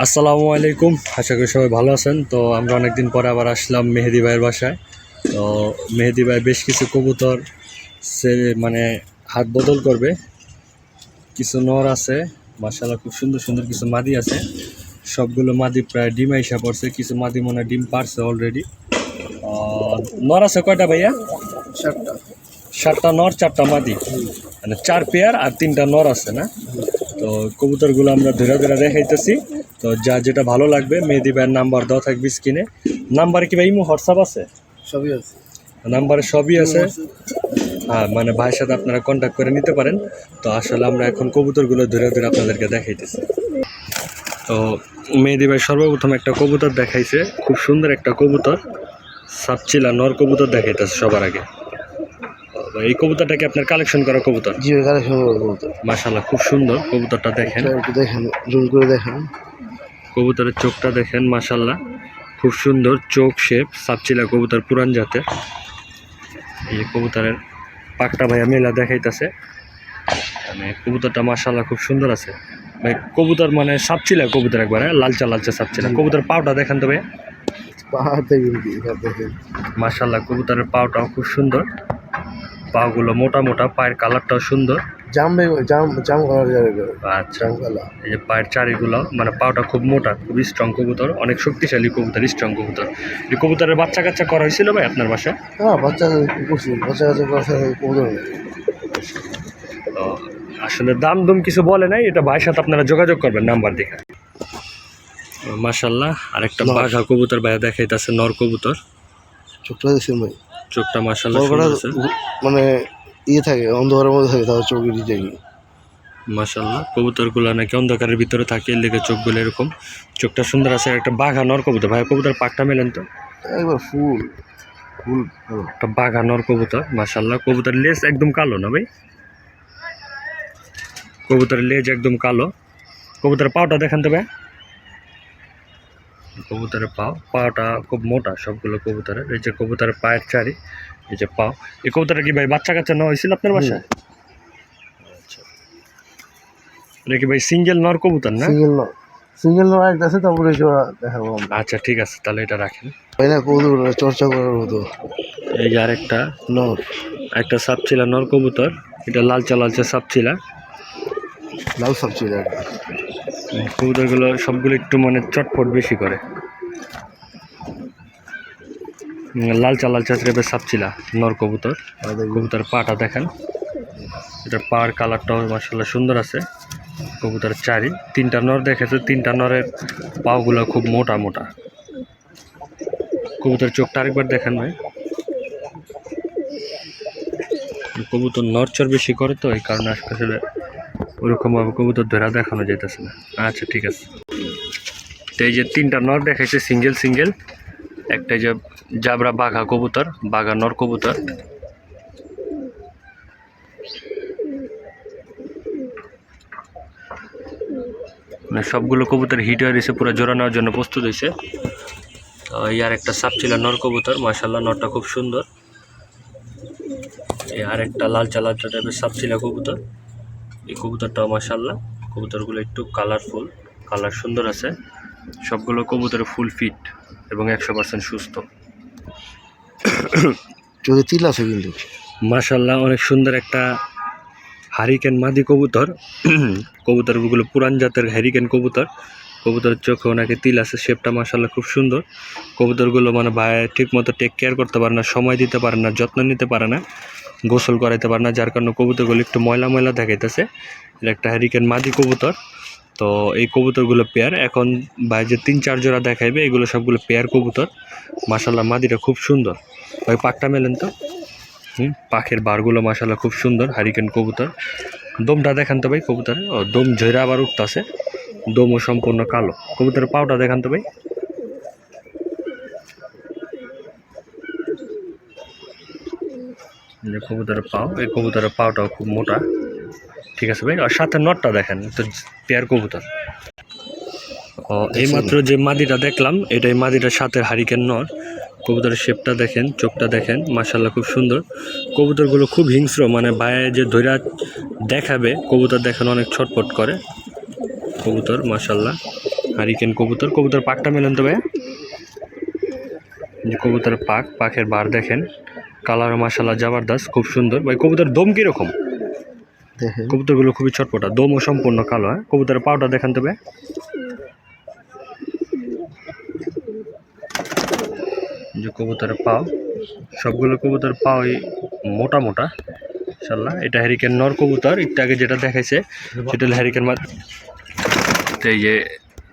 আসসালামু আলাইকুম। আশা করি সবাই ভালো আছেন। তো আমরা অনেকদিন পরে আবার আসলাম মেহেদি ভাইয়ের বাসায়। তো মেহেদি ভাই বেশ কিছু কবুতর সে মানে হাত বদল করবে। কিছু নর আছে মাসাল্লাহ খুব সুন্দর সুন্দর কিছু মাদি আছে। সবগুলো মাদি প্রায় ডিম আইসা পড়ছে কিছু মাদি মনে হয় ডিম পারছে অলরেডি নর আছে কয়টা ভাইয়া? সাতটা। সাতটা নর চারটা মাদি। মানে চার পেয়ার আর তিনটা নর আছে না? তো কবুতরগুলো আমরা ধরে ধরে দেখাইতেছি। তো যা যেটা ভালো লাগবে মেহেদি ভাইয়ের নাম্বার দেওয়া থাকবে স্ক্রিনে নাম্বারে কি ভাই ইমো হোয়াটসঅ্যাপ আছে? সবই আছে। নাম্বারে সবই আছে। হ্যাঁ মানে ভাইয়ের সাথে আপনারা কন্ট্যাক্ট করে নিতে পারেন। তো আসলে আমরা এখন কবুতরগুলো ধরে ধরে আপনাদেরকে দেখাইতেছি। তো মেহেদি ভাই সর্বপ্রথম একটা কবুতর দেখাইছে। খুব সুন্দর একটা কবুতর। সাপচিলা নর কবুতর দেখাইতেছে সবার আগে। এই কবুতরটাকে আপনার কালেকশন করা কবুতর? জি কালেকশন বলতো মাশাল্লাহ খুব সুন্দর কবুতরটা দেখেন। দেখেন জুম করে দেখেন। কবুতরের চোখটা দেখেন মাশাল্লাহ খুব সুন্দর চোখ শেপ সাপচিলা কবুতর পুরান জাতের। এই কবুতরের পাকটা ভাইয়া মেলা দেখাইতেছে। মানে কবুতরটা মাশাল্লাহ খুব সুন্দর আছে। ভাই কবুতর মানে সাপচিলা কবুতর একবারে লালচা লালচা সাপচিলা। কবুতর পাওটা দেখেন তো ভাইয়া। মাশাল্লাহ কবুতরের পাওটাও খুব সুন্দর। পাগুলো মোটা মোটা পায়ের কালারটাও সুন্দর। জাম জাম জাম করা। যাবে আচ্ছা এই যে পায়ের চারিগুলো মানে পাওটা খুব মোটা খুব স্ট্রং কবুতর অনেক শক্তিশালী কবুতর স্ট্রং কবুতর। এই কবুতরের বাচ্চা কাচ্চা করা হয়েছিল ভাই আপনার বাসায়? হ্যাঁ বাচ্চা করছি বাচ্চা কাচ্চা করা কবুতর আসলে দাম দুম কিছু বলে নাই এটা ভাইয়ের সাথে আপনারা যোগাযোগ করবেন নাম্বার দেখে মাশাল্লাহ আরেকটা। বাঘা কবুতর ভাইয়া দেখাইতেছে নর কবুতর। চোখটা দেখছেন ভাই? চোখটা আছে। মানে ইয়ে থাকে অন্ধকারের মধ্যে থাকে তাহলে চোখে দিয়ে যায় মাশাল্লাহ কবুতরগুলো নাকি অন্ধকারের ভিতরে থাকে লেগে চোখগুলো এরকম। চোখটা সুন্দর আছে একটা বাঘা নর কবুতর। ভাই কবুতর পাকটা মেলেন তো? একবার ফুল ফুল একটা বাঘা নর কবুতর মাশাল্লাহ কবুতর লেজ একদম কালো না ভাই? কবুতরের লেজ একদম কালো। কবুতরের পাওটা দেখান তো ভাই। কবুতরের পাও। পাওটা খুব মোটা সবগুলো কবুতরের। এই যে কবুতরের পায়ের চারি এই যে পাও। এই কবুতরের কি ভাই বাচ্চা কাচ্চা নেওয়া হয়েছিল আপনার বাসায়? আচ্ছা। এটা কি ভাই সিঙ্গেল নর কবুতর না? সিঙ্গেল নর। সিঙ্গেল ন একটা আছে তারপরে জোড়া দেখাবো আচ্ছা ঠিক আছে তাহলে এটা রাখেন। না কবুতর চর্চা করার মতো। এই যে আরেকটা নর একটা সাপচিলা নর কবুতর। এটা লালচা লালচা সাপচিলা। লাল একটা কবুতরগুলো সবগুলো একটু মানে চটপট বেশি করে। লালচা লালচা টাইপের সাপচিলা, নর কবুতর। কবুতর পাটা দেখেন। এটার পার কালারটাও মাসাল্লাহ সুন্দর আছে। কবুতর চারি, তিনটা নর দেখেছে? তিনটা নরের পাওগুলো খুব মোটা মোটা। কবুতর চোখটা আরেকবার দেখেন ভাই। কবুতর নর নরচর বেশি করে তো, এই কারণে আসলে ওরকমভাবে কবুতর ধরা দেখানো যাইতেছে না। আচ্ছা ঠিক আছে। তো এই যে তিনটা নর দেখাইছে, সিঙ্গেল সিঙ্গেল। একটা যে জাবরা বাঘা কবুতর, বাঘা নর কবুতর। মানে সবগুলো কবুতর হিট হয়ে রয়েছে, পুরো জোড়া নেওয়ার জন্য প্রস্তুত হয়েছে। তো আর একটা সাপ ছিল নর কবুতর মাসাল্লাহ নরটা খুব সুন্দর। আর একটা লালচা লালচা টাইপের সাপ ছিল কবুতর। এই কবুতরটাও মাসাল্লাহ কবুতরগুলো একটু কালারফুল কালার সুন্দর আছে। সবগুলো কবুতরে ফুল ফিট এবং একশো পার্সেন্ট সুস্থ। চোখে তিল আছে কিন্তু। মাশাল্লাহ অনেক সুন্দর একটা হারিকেন মাদি কবুতর। কবুতরগুলো পুরান জাতের হ্যারিকেন কবুতর। কবুতরের চোখে ওনাকে তিল আছে শেপটা মাশাল্লাহ খুব সুন্দর। কবুতরগুলো মানে ভাই ঠিক মতো টেক কেয়ার করতে পারে না সময় দিতে পারে না যত্ন নিতে পারে না। গোসল করাইতে পারে না, যার কারণে কবুতরগুলো একটু ময়লা ময়লা দেখাইতেছে। এটা একটা হ্যারিকেন মাদি কবুতর। তো এই কবুতরগুলো পেয়ার এখন যে তিন চার জোড়া দেখাইবে, এগুলো সবগুলো পেয়ার কবুতর। মাশাল্লাহ মাদিটা খুব সুন্দর। ওই পাকটা মেলেন তো? হুম, পাখির বারগুলো মাসাল্লাহ খুব সুন্দর হারিকেন কবুতর। দমটা দেখান তো ভাই কবুতরে। ও, দম ঝৈরা আবার উঠতেছে। দমও সম্পূর্ণ কালো। কবুতরের পাওটা দেখান তো ভাই। যে কবুতরের পাও এই কবুতরের পাওটাও খুব মোটা। ঠিক আছে ভাই? আর সাথে নটটা দেখেন তো পেয়ার কবুতর। ও এইমাত্র যে মাদিটা দেখলাম এটাই মাদিটার সাথে হারিকেন নর। কবুতরের শেপটা দেখেন চোখটা দেখেন মাশাল্লাহ খুব সুন্দর। কবুতরগুলো খুব হিংস্র মানে বায়ে যে ধৈরা দেখাবে কবুতর দেখেন অনেক ছটপট করে। কবুতর মাশাল্লাহ হারিকেন কবুতর। কবুতর পাকটা মেলেন তো ভাইয়া? যে কবুতরের পাক পাখের বার দেখেন। কালার মাসালা জাবারদাস খুব সুন্দর। ভাই কবুতর দম কীরকম? দেখেন। কবুতরগুলো খুবই ছটপটা। দমও সম্পূর্ণ কালো হ্যাঁ? কবুতরের পাউটা দেখান তবে। যে কবুতরের পাও সবগুলো কবুতর পাওই মোটা মোটা ইনশাল্লাহ এটা হ্যারিকেন নর কবুতর একটু আগে যেটা দেখাইছে সেটা হলো হ্যারিকেন মাত্র তো এই যে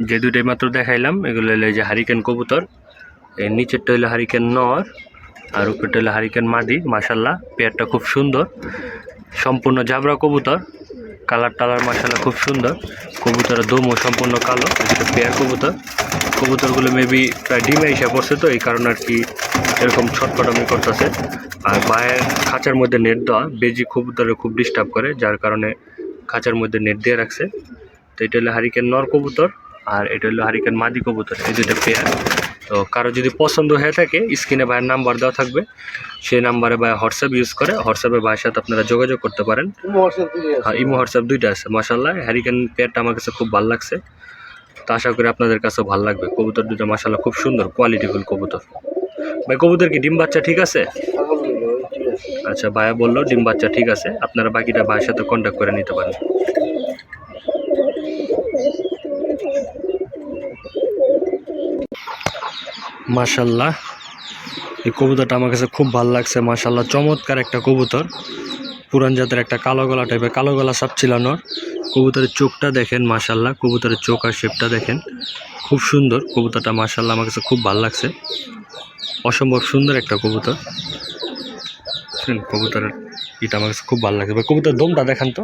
যে দুটোই মাত্র দেখাইলাম এগুলো হলো এই যে হারিকেন কবুতর এই নিচেরটা হলো হারিকেন নর আর উপরটা হলো হারিকেন মাদি মাসাল্লাহ পেয়ারটা খুব সুন্দর। সম্পূর্ণ জাবরা কবুতর, কালার টালার মাসালা খুব সুন্দর। কবুতরের দমও সম্পূর্ণ কালো একটা পেয়ার কবুতর। কবুতরগুলো মেবি প্রায় ডিমে এসে পড়ছে তো, এই কারণে আর কি এরকম ছটপটামি করতেছে। আর বায়ের খাঁচার মধ্যে নেট দেওয়া, বেজি কবুতরে খুব ডিস্টার্ব করে, যার কারণে খাঁচার মধ্যে নেট দিয়ে রাখছে। তো এটা হলো হারিকেন নর কবুতর, আর এটা হলো হারিকেন মাদি কবুতর, এই দুটো পেয়ার। তো কারও যদি পছন্দ হয়ে থাকে স্ক্রিনে ভাইয়ের নাম্বার দেওয়া থাকবে। সেই নাম্বারে ভাই হোয়াটসঅ্যাপ ইউজ করে হোয়াটসঅ্যাপে ভাইয়ের সাথে আপনারা যোগাযোগ করতে পারেন। হ্যাঁ ইমো হোয়াটসঅ্যাপ দুইটা আছে মাসাল্লাহ হ্যারিকেন পেয়ারটা আমার কাছে খুব ভালো লাগছে। তো আশা করি আপনাদের কাছেও ভালো লাগবে। কবুতর দুটো মাসাল্লাহ খুব সুন্দর কোয়ালিটিফুল কবুতর। ভাই কবুতর কি? ডিম বাচ্চা ঠিক আছে? আচ্ছা ভাইয়া বলল ডিম বাচ্চা ঠিক আছে। আপনারা বাকিটা ভাইয়ের সাথে কন্ট্যাক্ট করে নিতে পারেন। মাশাল্লাহ। এই কবুতরটা আমার কাছে খুব ভালো লাগছে, মাশাল্লাহ। চমৎকার একটা কবুতর। পুরান জাতের একটা কালো গলা টাইপের কালো গলা সাপ চিলানোর কবুতরের চোখটা দেখেন, মাশাল্লাহ। কবুতরের চোখ আর শেপটা দেখেন। খুব সুন্দর কবুতরটা, মাশাল্লাহ। আমার কাছে খুব ভালো লাগছে। অসম্ভব সুন্দর একটা কবুতর? কবুতরের এটা আমার কাছে খুব ভালো লাগছে ভাই কবুতরের দমটা দেখান তো।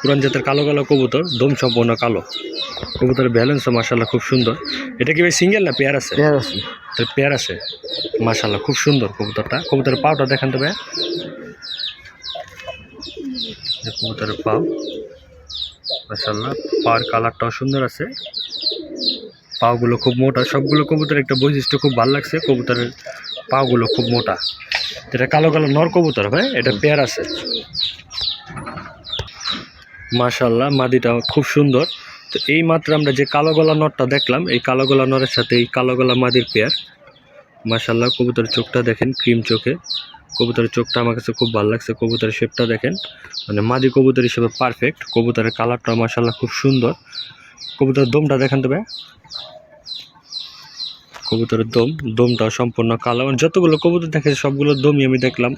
পুরান জাতের কালো কালো কবুতর দম সম্পূর্ণ কালো। কবুতরের ব্যালেন্সও মাশাল্লাহ খুব সুন্দর। এটা কি ভাই সিঙ্গেল না পেয়ার আছে? পেয়ার আছে। তো পেয়ার আছে। মাশাল্লাহ খুব সুন্দর কবুতরটা। কবুতরের পাওটা দেখান তো ভাই। কবুতরের পাও। মাশাল্লাহ পাওয়ার কালারটাও সুন্দর আছে। পাওগুলো খুব মোটা। সবগুলো কবুতরের একটা বৈশিষ্ট্য খুব ভালো লাগছে। কবুতরের পাওগুলো খুব মোটা। এটা কালো কালো নর কবুতর, ভাই, এটা পেয়ার আছে। মাশাল্লাহ মাদিটা খুব সুন্দর। তো এই মাত্র আমরা যে কালো গলা নরটা দেখলাম, এই কালো গলা নরের সাথে এই কালো গলা মাদির পেয়ার। মাশাল্লাহ কবুতরের চোখটা দেখেন, ক্রিম চোখে। কবুতরের চোখটা আমার কাছে খুব ভালো লাগছে, কবুতরের শেপটা দেখেন। মানে মাদি কবুতর হিসেবে পারফেক্ট কবুতরের কালারটা মাশাল্লাহ খুব সুন্দর। কবুতরের দমটা দেখেন তো ভাই। কবুতরের দম, দমটা সম্পূর্ণ কালো। মানে যতগুলো কবুতর দেখেছে, সবগুলো দমই আমি দেখলাম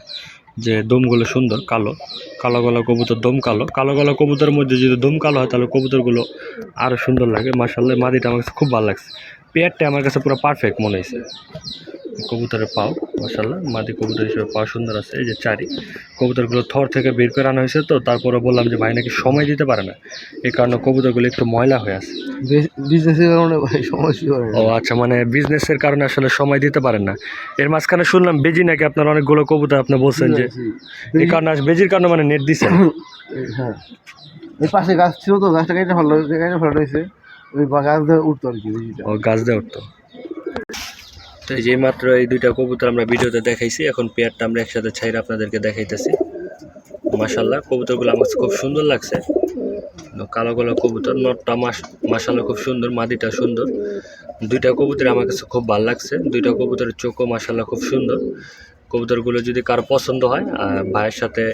যে দমগুলো সুন্দর, কালো। কালো গলা কবুতর, দম কালো। কালো গলা কবুতরের মধ্যে যদি দম কালো হয়, তাহলে কবুতরগুলো আরও সুন্দর লাগে। মার্শাল্লাহ মাদিটা আমার খুব ভালো লাগছে। পেয়ারটা আমার কাছে পুরো পারফেক্ট মনে হয়েছে কবুতরের পাও মার্শাল্লাহ মাদি কবুতর হিসেবে পাও সুন্দর আছে এই যে চারি কবুতরগুলো থর থেকে বের করে আনা হয়েছে তো তারপরে বললাম যে ভাই নাকি সময় দিতে পারে না এই কারণে কবুতরগুলো একটু ময়লা হয়ে আছে বিজনেসের কারণে ভাই সমস্যা ও আচ্ছা মানে বিজনেসের কারণে আসলে সময় দিতে পারেন না এর মাঝখানে শুনলাম বেজি নাকি আপনার অনেকগুলো কবুতর আপনি বলছেন যে এই কারণে বেজির কারণে মানে নেট দিছেন হ্যাঁ এই পাশে গাছ ছিল তো গাছটা কেটে ভালো কেটে ভালো হয়েছে ওই গাছ ধরে উঠতো আর কি ও, গাছ দেওয়া উঠতো। তো এই যে মাত্র এই দুইটা কবুতর আমরা ভিডিওতে দেখাইছি, এখন পেয়ারটা আমরা একসাথে ছাইরে আপনাদেরকে দেখাইতেছি। মাশাল্লাহ কবুতরগুলো আমার খুব সুন্দর লাগছে। কালো কালো কবুতর, নটটা মাস মাশাল্লাহ খুব সুন্দর, মাদিটা সুন্দর। দুইটা কবুতর আমার কাছে খুব ভালো লাগছে। দুইটা কবুতরের চোখও মাশাল্লাহ খুব সুন্দর। কবুতরগুলো যদি কারও পছন্দ হয় আর ভাইয়ের সাথে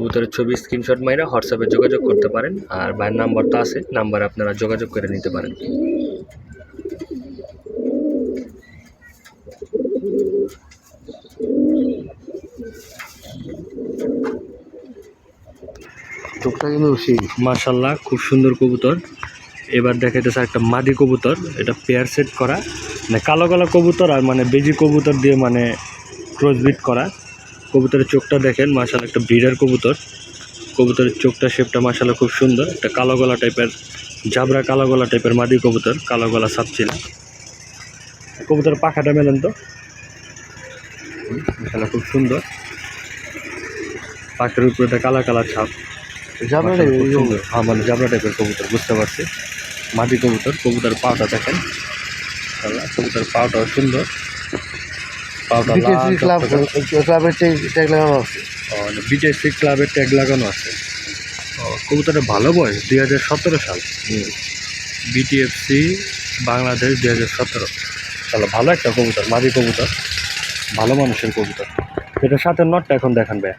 কবুতরের ছবি স্ক্রিনশট মাইরা হোয়াটসঅ্যাপে যোগাযোগ করতে পারেন। আর ভাইয়ের নাম্বার তো আছে নাম্বার আপনারা যোগাযোগ করে নিতে পারেন। মাশাল্লাহ খুব সুন্দর কবুতর। এবার দেখাইতেছে একটা মাদি কবুতর এটা পেয়ার সেট করা। মানে কালো কালো কবুতর আর মানে বেজি কবুতর দিয়ে মানে ক্রসবিট করা। কবুতরের চোখটা দেখেন মাশাল্লাহ একটা ব্রিডার কবুতর। কবুতরের চোখটা শেপটা মাশাল্লাহ খুব সুন্দর। একটা কালো গলা টাইপের জাবরা কালো গলা টাইপের মাদি কবুতর কালো গলা সাপছিল কবুতরের পাখাটা মেলেন তো? মাশাল্লাহ খুব সুন্দর। পাখির উপরে একটা কালা কালা ছাপ। হ্যাঁ মানে জাবরা টাইপের কবুতর বুঝতে পারছি। মাদি কবুতর কবুতর পাওটা দেখেন। কবুতর পাওটাও সুন্দর। ক্লাব টকটকে। ক্লাবের ট্যাগ লাগানো আছে। মানে ক্লাবের ট্যাগ লাগানো আছে। ভালো বয়স দুই হাজার সতেরো সাল। বিটিএফসি বাংলাদেশ দুই হাজার সতেরো। তাহলে ভালো একটা কবুতর মাদি কবুতর ভালো মানুষের কবুতর। এটা সাথে নটটা এখন দেখান ভাই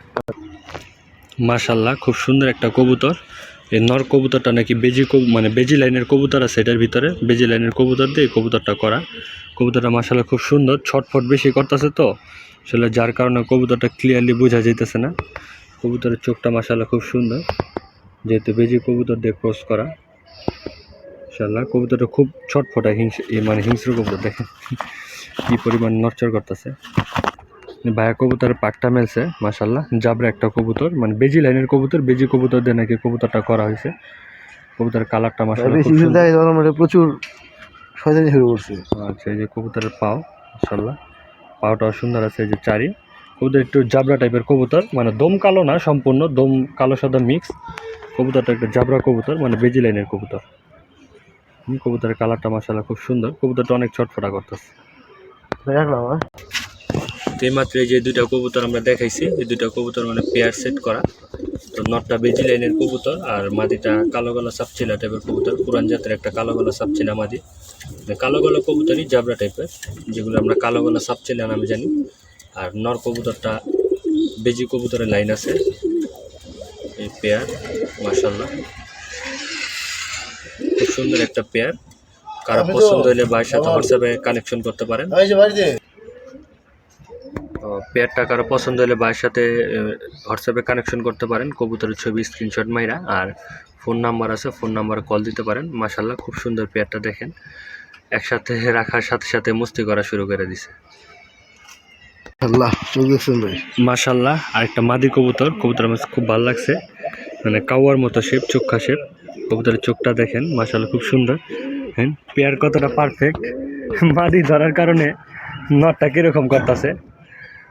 মাশাল্লাহ খুব সুন্দর একটা কবুতর। এই নর কবুতরটা নাকি বেজি কবু মানে বেজি লাইনের কবুতর আছে এটার ভিতরে। বেজি লাইনের কবুতর দিয়ে কবুতরটা করা। কবুতরটা মাশাল্লাহ খুব সুন্দর, ছটফট বেশি করতেছে তো। আসলে যার কারণে কবুতরটা ক্লিয়ারলি বোঝা যাইতেছে না। কবুতরের চোখটা মাশাল্লাহ খুব সুন্দর। যেহেতু বেজি কবুতর দিয়ে ক্রস করা। ইনশাল্লাহ কবুতরটা খুব ছটফটা, হিংস মানে হিংস্র কবুতর, দেখেন। কি পরিমাণ নরচর করতেছে। ভাইয়া কবুতরের পাকটা মেলছে মাশাল্লাহ জাবরা একটা কবুতর মানে বেজি লাইনের কবুতর বেজি কবুতর দিয়ে নাকি কবুতরটা করা হয়েছে। কবুতরের কালারটা যায় মানে প্রচুর শয়তানি শুরু করছে। আচ্ছা এই যে কবুতরের পাও মাশাল্লাহ পাওটাও সুন্দর আছে এই যে চারি। কবুতর একটু জাবরা টাইপের কবুতর মানে দম কালো না সম্পূর্ণ দম কালো সাদা মিক্স কবুতরটা একটা জাবরা কবুতর মানে বেজি লাইনের কবুতর। কবুতরের কালারটা মাশাল্লাহ খুব সুন্দর। কবুতরটা অনেক ছটফটা করতেছে। রাখলাম তো এইমাত্র এই যে দুইটা কবুতর আমরা দেখাইছি এই দুইটা কবুতর মানে পেয়ার সেট করা। তো নটটা বেজি লাইনের কবুতর আর মাদিটা কালো গলা সাপচিলা টাইপের কবুতর পুরান জাতের একটা কালো গলা সাপচিলা মাদি। তো কালো গলা কবুতরই জাবরা টাইপের যেগুলো আমরা কালো গলা সাপচিলা নামে জানি। আর নর কবুতরটা বেজি কবুতরের লাইন আছে। এই পেয়ার মার্শাল্লাহ খুব সুন্দর একটা পেয়ার কারও পছন্দ হলে ভাইয়ের সাথে হোয়াটসঅ্যাপে কানেকশন করতে পারেন। পেয়ারটা কারও পছন্দ হলে ভাইয়ের সাথে হোয়াটসঅ্যাপে কানেকশন করতে পারেন। কবুতরের ছবি স্ক্রিনশট মাইরা। আর ফোন নাম্বার আছে ফোন নাম্বারে কল দিতে পারেন। মাশাল্লাহ খুব সুন্দর পেয়ারটা দেখেন। একসাথে রাখার সাথে সাথে মস্তি করা শুরু করে দিছে। আল্লাহ মাশাল্লাহ আরেকটা মাদি কবুতর। কবুতর আমার খুব ভালো লাগছে। মানে কাওয়ার মতো শেপ চোখা শেপ কবুতরের চোখটা দেখেন মাশাল্লাহ খুব সুন্দর। হ্যাঁ পেয়ার কতটা পারফেক্ট মাদি ধরার কারণে নটটা কীরকম করতেছে?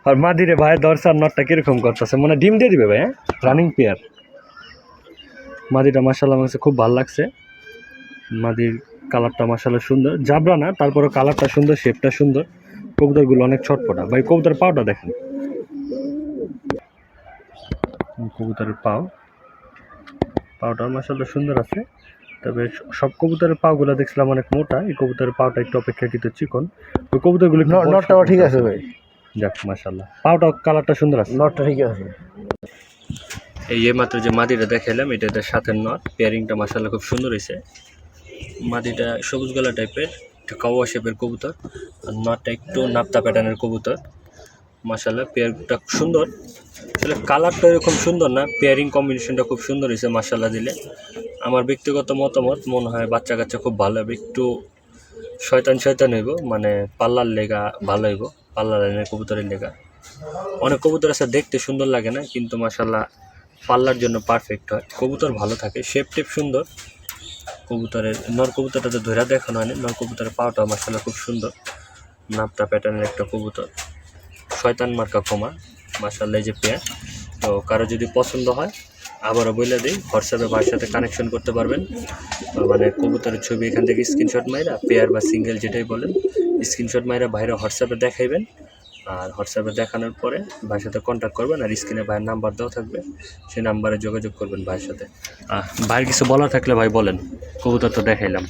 আর মাদিরে ভাই আর নটটা কীরকম করতেছে? মানে ডিম দিয়ে দিবে ভাই হ্যাঁ? রানিং পেয়ার মাদিটা মাশাল্লাহ আমার কাছে খুব ভালো লাগছে। মাদির কালারটা মাশাল্লাহ সুন্দর। জাবরা না তারপরে কালারটা সুন্দর শেপটা সুন্দর। কবুতরগুলো অনেক ছটপটা ভাই কবুতর পাওটা দেখেন। কবুতরের পাও। পাওটা মাসাল্লাহ সুন্দর আছে। তবে সব কবুতরের পাগুলো দেখছিলাম অনেক মোটা। এই কবুতরের পাওটা একটু অপেক্ষাকৃত চিকন। ওই কবুতরগুলো নটটাও ঠিক আছে ভাই। যাক মাসাল্লাহ পাওটা কালারটা সুন্দর আছে। নটটা ঠিক আছে। এই মাত্র যে মাদিটা দেখালাম এটা এদের সাথে নট। পেয়ারিংটা মাসাল্লাহ খুব সুন্দর হয়েছে। মাদিটা সবুজ গলা টাইপের একটু কাওয়া শেপের কবুতর। আর নটটা একটু নাপ্তা প্যাটার্নের কবুতর। মাসাল্লাহ পেয়ারটা সুন্দর। আসলে কালারটা এরকম সুন্দর না পেয়ারিং কম্বিনেশনটা খুব সুন্দর হয়েছে মাসাল্লাহ দিলে। আমার ব্যক্তিগত মতামত মনে হয় বাচ্চা কাচ্চা খুব ভালো হবে। একটু শয়তান শয়তান হইব মানে পাল্লার লেগা ভালো হইব, পাল্লার লাইনের কবুতরের লেগা। অনেক কবুতর আছে, দেখতে সুন্দর লাগে না, কিন্তু মাসাল্লাহ পাল্লার জন্য পারফেক্ট হয়। কবুতর ভালো থাকে শেপ টেপ সুন্দর। কবুতরের, নর কবুতরটা তো ধরে দেখানো হয়নি, নর কবুতরের পাওটা মাসাল্লাহ খুব সুন্দর। নাপটা প্যাটার্নের একটা কবুতর। শয়তান মার্কা কমা মাসাল্লাহ যে পেয়ার। তো কারও যদি পছন্দ হয় আবারও বলে দিই, হোয়াটসঅ্যাপে ভাইয়ের সাথে কানেকশন করতে পারবেন। মানে কবুতরের ছবি এখান থেকে স্ক্রিনশট মাইরা পেয়ার বা সিঙ্গেল যেটাই বলেন স্ক্রিনশট মাইরা বাইরে হোয়াটসঅ্যাপে দেখাইবেন। আর হোয়াটসঅ্যাপে দেখানোর পরে ভাইয়ের সাথে কন্ট্যাক্ট করবেন আর স্ক্রিনে ভাইয়ের নাম্বার দেওয়া থাকবে, সেই নাম্বারে যোগাযোগ করবেন ভাইয়ের সাথে। ভাইয়ের কিছু বলার থাকলে ভাই বলেন, কবুতর তো দেখাইলাম।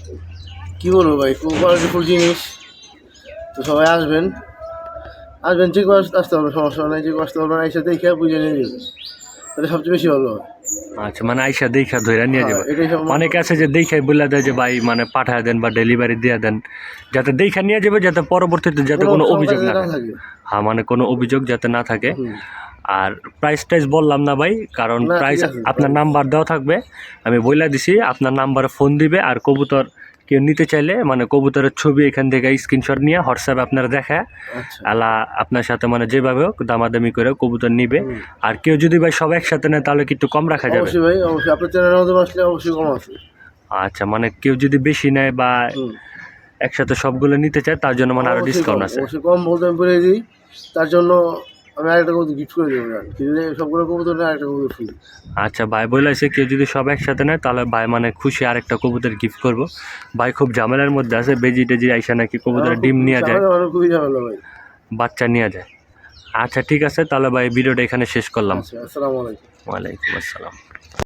কি বলব ভাই কোয়ালিটিফুল জিনিস। তো সবাই আসবেন। আসবেন, ঠিক আসতে হবে, সমস্যা নেই, ঠিক আসতে হবে না, এসে দেখে বুঝে নিয়ে যাবে তাহলে সবচেয়ে বেশি ভালো হয়। আচ্ছা মানে আইসা দেখা ধরে নিয়ে যাবে। অনেক আছে যে দেখাই বলে দেয় যে ভাই মানে পাঠায় দেন বা ডেলিভারি দিয়ে দেন। যাতে দেখা নিয়ে যাবে যাতে পরবর্তীতে যাতে কোনো অভিযোগ না থাকে। থাকে। হ্যাঁ মানে কোনো অভিযোগ যাতে না থাকে। আর প্রাইস টাইস বললাম না ভাই কারণ প্রাইস আপনার নাম্বার দেওয়া থাকবে। আমি বলে দিছি আপনার নাম্বারে ফোন দিবে আর কবুতর কেউ নিতে চাইলে মানে কবুতরের ছবি এখান থেকে স্ক্রিনশট নিয়ে হোয়াটসঅ্যাপে আপনারা দেখা। আচ্ছা। আলা আপনার সাথে মানে যেভাবে হোক দামাদামি করে কবুতর নিবে। আর কেউ যদি ভাই সব একসাথে নেয় তাহলে কি একটু কম রাখা যাবে? অবশ্যই ভাই অবশ্যই। আপনার চ্যানেলের মধ্যে আসলে অবশ্যই কম আছে। আচ্ছা মানে কেউ যদি বেশি নেয় বা একসাথে সবগুলো নিতে চায় তার জন্য মানে আরও ডিসকাউন্ট আছে। অবশ্যই কম বলতে আমি বলে দিই তার জন্য আমি আরেকটা কবুতর গিফট করে দেবো আর কিনলে সবগুলো কবুতর নিয়ে আরেকটা কবুতর ফ্রি আচ্ছা ভাই বলেছে কেউ যদি সব একসাথে নেয় তাহলে ভাই মানে খুশি আরেকটা কবুতর গিফট করব। ভাই খুব ঝামেলার মধ্যে আছে বেজি টেজি আইসা নাকি কবুতরের ডিম নিয়ে যায়। খুবই ঝামেলা ভাই। বাচ্চা নিয়ে যায়। আচ্ছা ঠিক আছে তাহলে ভাই ভিডিওটা এখানে শেষ করলাম। আচ্ছা আসসালামু আলাইকুম। ওয়ালাইকুম আসসালাম।